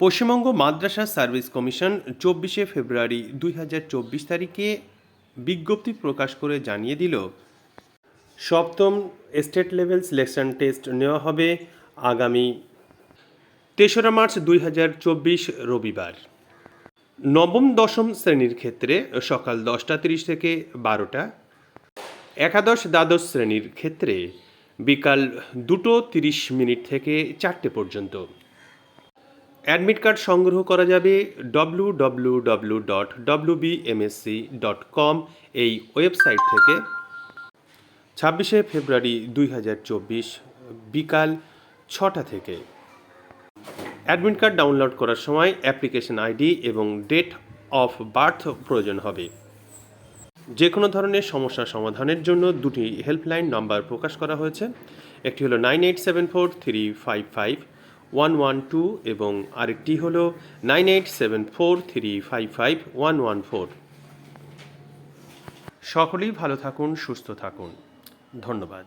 পশ্চিমবঙ্গ মাদ্রাসা service commission চব্বিশে ফেব্রুয়ারি দুই হাজার চব্বিশ তারিখে বিজ্ঞপ্তি প্রকাশ করে জানিয়ে দিল, সপ্তম স্টেট লেভেল সিলেকশন টেস্ট নেওয়া হবে আগামী তেসরা মার্চ দুই হাজার চব্বিশ রবিবার। নবম দশম শ্রেণির ক্ষেত্রে সকাল দশটা তিরিশ থেকে বারোটা, একাদশ দ্বাদশ শ্রেণির ক্ষেত্রে বিকাল দুটো তিরিশ মিনিট থেকে চারটে পর্যন্ত। অ্যাডমিট কার্ড সংগ্রহ করা যাবে ডব্লু ডট ডট কম এই ওয়েবসাইট থেকে। ছাব্বিশে ফেব্রুয়ারি দুই হাজার চব্বিশ বিকাল ছটা থেকে। অ্যাডমিট কার্ড ডাউনলোড করার সময় অ্যাপ্লিকেশন আইডি এবং ডেট অফ বার্থ প্রয়োজন হবে। যে কোনো ধরনের সমস্যা সমাধানের জন্য দুটি হেল্পলাইন নাম্বার প্রকাশ করা হয়েছে। একটি হলো nine eight seven four three five five one one two এবং আরেকটি হল nine eight seven four three five five one one four সকলেই ভালো থাকুন, সুস্থ থাকুন। ধন্যবাদ।